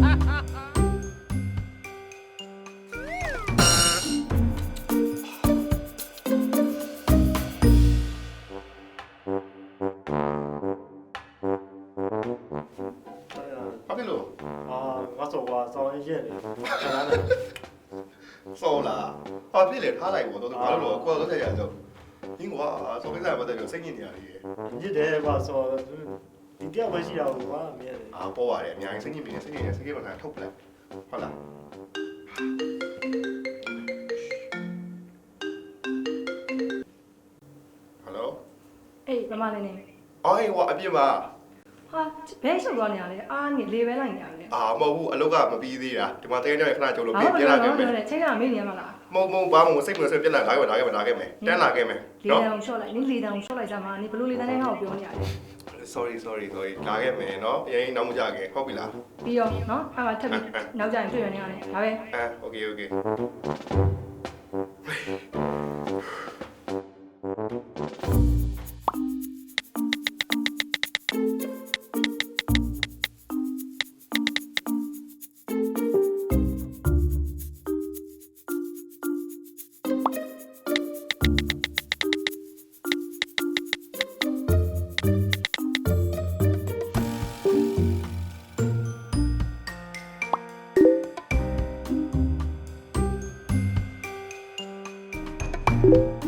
哎呀，方便路啊，马苏啊，招一些的。收啦，方便嘞，他来过都多少路，过了都这样就，因为我啊，苏先生我这就生意啊，你得把收。 စိတ်ညစ်နေရတယ်ညစ်တယ်ကွာဆောဒီတယောက်ပဲရှိတာကွာမြင်တယ်အာပေါ်ပါတယ်အများကြီးစိတ်ညစ်နေစိတ်ညစ်နေစိတ်ကတော့ထုတ်ပလိုက်ဟုတ်လားဟယ်လိုအေးမမလေးနေအော်ဟေးကွာအပြစ်ပါ ဟာဘဲရှုပ်သွားနေရလဲအားနေလေပဲလိုက်နေရတယ်အာမဟုတ်ဘူးအလုပ်ကမပြီးသေးတာဒီမှာတကယ်ကြခဏကြုံလို့ဘာပြင်လို့ပြလဲလာတော့ခဲ့မယ်တော့ချိန်ကမေးနေရမလားမဟုတ်မဟုတ်ဘာမှမစိတ်မဆိုပြက်လာလာခဲ့လာခဲ့လာခဲ့မယ်တန်းလာခဲ့မယ်လေနော်တံရှော့လိုက်နင်းလေတံရှော့လိုက်ကြမှာနင်းဘလို့လေတံနဲ့ငါ့ကိုပြောနေရတယ် sorry sorry sorry လာခဲ့မယ်နော်အရင်နောက်မကြခဲ့ဟုတ်ပြီလားပြီးရောနော်အဲ့မှာထပ်ပြီးနောက်ကြရင်တွေ့ရနေရတယ်ဒါပဲအဲ okay okay Bye.